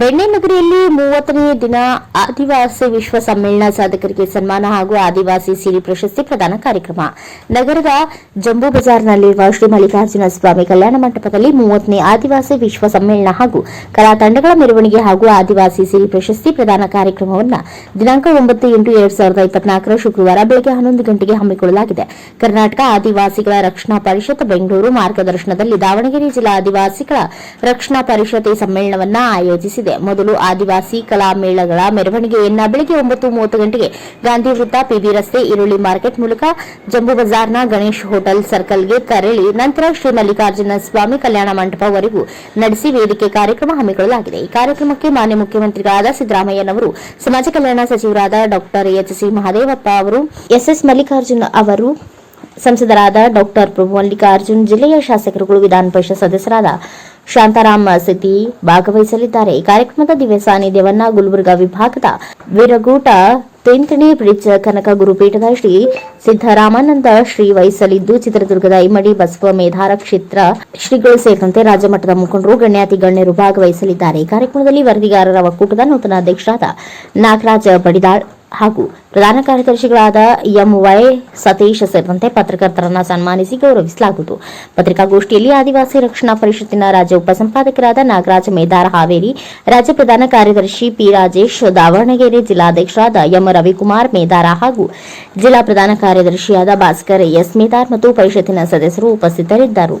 ಬೆಣ್ಣೆನಗರಿಯಲ್ಲಿ ಮೂವತ್ತನೇ ದಿನ ಆದಿವಾಸಿ ವಿಶ್ವ ಸಮ್ಮೇಳನ ಸಾಧಕರಿಗೆ ಸನ್ಮಾನ ಹಾಗೂ ಆದಿವಾಸಿ ಸಿರಿ ಪ್ರಶಸ್ತಿ ಪ್ರದಾನ ಕಾರ್ಯಕ್ರಮ. ನಗರದ ಜಂಬೂ ಬಜಾರ್ನಲ್ಲಿರುವ ಶ್ರೀ ಮಲ್ಲಿಕಾರ್ಜುನ ಸ್ವಾಮಿ ಕಲ್ಯಾಣ ಮಂಟಪದಲ್ಲಿ ಮೂವತ್ತನೇ ಆದಿವಾಸಿ ವಿಶ್ವ ಸಮ್ಮೇಳನ ಹಾಗೂ ಕಲಾ ತಂಡಗಳ ಮೆರವಣಿಗೆ ಹಾಗೂ ಆದಿವಾಸಿ ಸಿರಿ ಪ್ರಶಸ್ತಿ ಪ್ರದಾನ ಕಾರ್ಯಕ್ರಮವನ್ನು ದಿನಾಂಕ ಒಂಬತ್ತು ಎಂಟು ಎರಡ್ ಸಾವಿರದ ಇಪ್ಪತ್ನಾಲ್ಕರ ಶುಕ್ರವಾರ ಬೆಳಗ್ಗೆ ಹನ್ನೊಂದು ಗಂಟೆಗೆ ಹಮ್ಮಿಕೊಳ್ಳಲಾಗಿದೆ. ಕರ್ನಾಟಕ ಆದಿವಾಸಿಗಳ ರಕ್ಷಣಾ ಪರಿಷತ್ ಬೆಂಗಳೂರು ಮಾರ್ಗದರ್ಶನದಲ್ಲಿ ದಾವಣಗೆರೆ ಜಿಲ್ಲಾ ಆದಿವಾಸಿಗಳ ರಕ್ಷಣಾ ಪರಿಷತ್ ಈ ಸಮ್ಮೇಳನವನ್ನ ಆಯೋಜಿಸಿದೆ. ಮೊದಲು ಆದಿವಾಸಿ ಕಲಾ ಮೇಳಗಳ ಮೆರವಣಿಗೆಯನ್ನ ಬೆಳಗ್ಗೆ ಒಂಬತ್ತು ಮೂವತ್ತು ಗಂಟೆಗೆ ಗಾಂಧಿ ವೃತ್ತ ಪಿಬಿ ರಸ್ತೆ ಈರುಳ್ಳಿ ಮಾರ್ಕೆಟ್ ಮೂಲಕ ಜಂಬೂ ಬಜಾರ್ನ ಗಣೇಶ್ ಹೋಟೆಲ್ ಸರ್ಕಲ್ಗೆ ತೆರಳಿ ನಂತರ ಶ್ರೀ ಮಲ್ಲಿಕಾರ್ಜುನ ಸ್ವಾಮಿ ಕಲ್ಯಾಣ ಮಂಟಪವರೆಗೂ ನಡೆಸಿ ವೇದಿಕೆ ಕಾರ್ಯಕ್ರಮ ಹಮ್ಮಿಕೊಳ್ಳಲಾಗಿದೆ. ಈ ಕಾರ್ಯಕ್ರಮಕ್ಕೆ ಮಾನ್ಯ ಮುಖ್ಯಮಂತ್ರಿಗಳಾದ ಸಿದ್ದರಾಮಯ್ಯನವರು, ಸಮಾಜ ಕಲ್ಯಾಣ ಸಚಿವರಾದ ಡಾಕ್ಟರ್ ಎಚ್ ಸಿ ಮಹದೇವಪ್ಪ ಅವರು, ಎಸ್ಎಸ್ ಮಲ್ಲಿಕಾರ್ಜುನ್ ಅವರು, ಸಂಸದರಾದ ಡಾಕ್ಟರ್ ಪ್ರಭು ಮಲ್ಲಿಕಾರ್ಜುನ್, ಜಿಲ್ಲೆಯ ಶಾಸಕರುಗಳು, ವಿಧಾನ ಪರಿಷತ್ ಸದಸ್ಯರಾದ ಶಾಂತಾರಾಮ್ ಸಿದ್ದಿ ಭಾಗವಹಿಸಲಿದ್ದಾರೆ. ಕಾರ್ಯಕ್ರಮದ ದಿವ್ಯ ಸಾನ್ನಿಧ್ಯವನ್ನ ಗುಲ್ಬರ್ಗಾ ವಿಭಾಗದ ವೀರಗೂಟ ತೆಂತಣಿ ಬ್ರಿಡ್ಜ್ ಕನಕ ಗುರುಪೀಠದ ಶ್ರೀ ಸಿದ್ದರಾಮಾನಂದ ಶ್ರೀ ವಹಿಸಲಿದ್ದು ಚಿತ್ರದುರ್ಗದ ಇಮ್ಮಡಿ ಬಸವ ಮೇಧಾರ ಕ್ಷೇತ್ರ ಶ್ರೀಗಳು ಸೇರಿದಂತೆ ರಾಜ್ಯಮಟ್ಟದ ಮುಖಂಡರು, ಗಣ್ಯಾತಿ, ಗಣ್ಯರು ಭಾಗವಹಿಸಲಿದ್ದಾರೆ. ಕಾರ್ಯಕ್ರಮದಲ್ಲಿ ವರದಿಗಾರರ ಒಕ್ಕೂಟದ ನೂತನ ಅಧ್ಯಕ್ಷರಾದ ನಾಗರಾಜ ಬಡಿದಾಳ್ ಹಾಗೂ ಪ್ರಧಾನ ಕಾರ್ಯದರ್ಶಿಗಳಾದ ಎಂ ವೈ ಸತೀಶ್ ಸೇರಿದಂತೆ ಪತ್ರಕರ್ತರನ್ನ ಸನ್ಮಾನಿಸಿ ಗೌರವಿಸಲಾಗುವುದು. ಪತ್ರಿಕಾಗೋಷ್ಠಿಯಲ್ಲಿ ಆದಿವಾಸಿ ರಕ್ಷಣಾ ಪರಿಷತ್ತಿನ ರಾಜ್ಯ ಉಪಸಂಪಾದಕರಾದ ನಾಗರಾಜ ಮೇದಾರ್ ಹಾವೇರಿ, ರಾಜ್ಯ ಪ್ರಧಾನ ಕಾರ್ಯದರ್ಶಿ ಪಿ ರಾಜೇಶ್ ದಾವಣಗೆರೆ ಜಿಲ್ಲಾಧ್ಯಕ್ಷರಾದ ಎಂ ರವಿಕುಮಾರ್ ಮೇದಾರ ಹಾಗೂ ಜಿಲ್ಲಾ ಪ್ರಧಾನ ಕಾರ್ಯದರ್ಶಿಯಾದ ಭಾಸ್ಕರ್ ಎಸ್ ಮೇದಾರ್ ಮತ್ತು ಪರಿಷತ್ತಿನ ಸದಸ್ಯರು ಉಪಸ್ಥಿತರಿದ್ದರು.